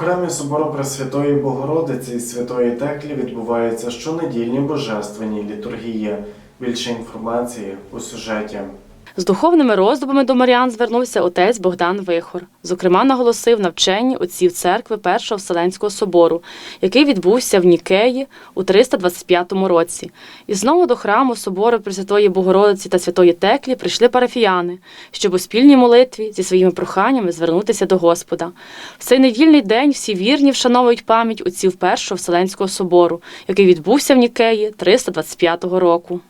храмі Собору Пресвятої Богородиці і Святої Теклі відбуваються щонедільні божественні літургії. Більше інформації у сюжеті. З духовними роздумами до Маріан звернувся отець Богдан Вихор. Зокрема, наголосив на вченні отців церкви Першого Вселенського собору, який відбувся в Нікеї у 325 році. І знову до храму собору Пресвятої Богородиці та Святої Теклі прийшли парафіяни, щоб у спільній молитві зі своїми проханнями звернутися до Господа. В цей недільний день всі вірні вшановують пам'ять отців Першого Вселенського собору, який відбувся в Нікеї 325 року.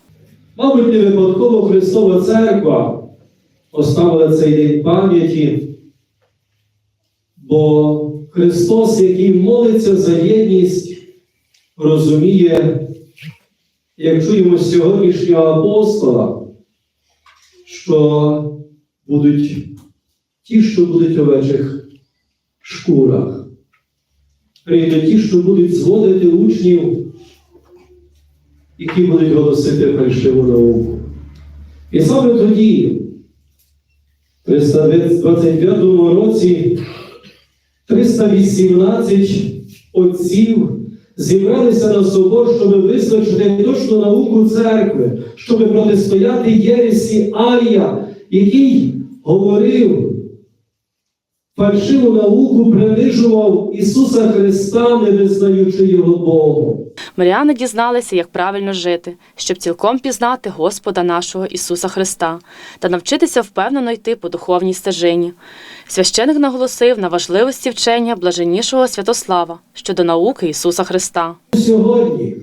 Мабуть, не випадково Христова Церква поставила цей день пам'яті, бо Христос, який молиться за єдність, розуміє, як чуємо сьогоднішнього апостола, що будуть ті, що будуть в овечих шкурах, прийдуть ті, що будуть зводити учнів які будуть голосити фальшиву науку. І саме тоді, в 325 році, 318 отців зібралися на собор, щоб визначити точну науку церкви, щоб протистояти Єресі Арія, який говорив, фальшиву науку принижував Ісуса Христа, не визнаючи Його Богом. Маріани дізналися, як правильно жити, щоб цілком пізнати Господа нашого Ісуса Христа та навчитися впевнено йти по духовній стежині. Священик наголосив на важливості вчення блаженнішого Святослава щодо науки Ісуса Христа. Сьогодні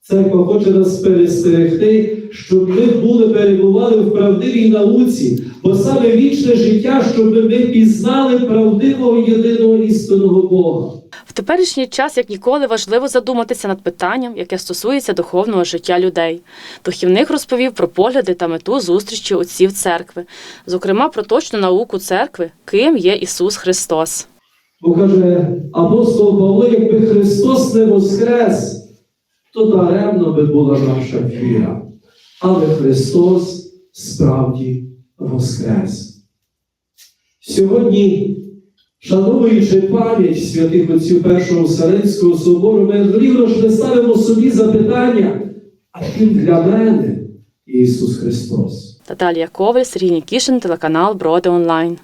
церква хоче нас перестерегти, щоб ми були перебували в правдивій науці, бо саме вічне життя, щоб ми пізнали правдивого єдиного істинного Бога. Теперішній час, як ніколи, важливо задуматися над питанням, яке стосується духовного життя людей. Духівник розповів про погляди та мету зустрічі отців церкви, зокрема про точну науку церкви, ким є Ісус Христос. Бо каже апостол Павло, якби Христос не воскрес, то даремно би була наша віра. Але Христос справді воскрес. Сьогодні, шануючи пам'ять святих отців Першого Вселенського собору, ми рівно ж не ставимо собі запитання, а ким для мене Ісус Христос? Наталія Коваль, Сергій Нікішин, телеканал Броди Онлайн.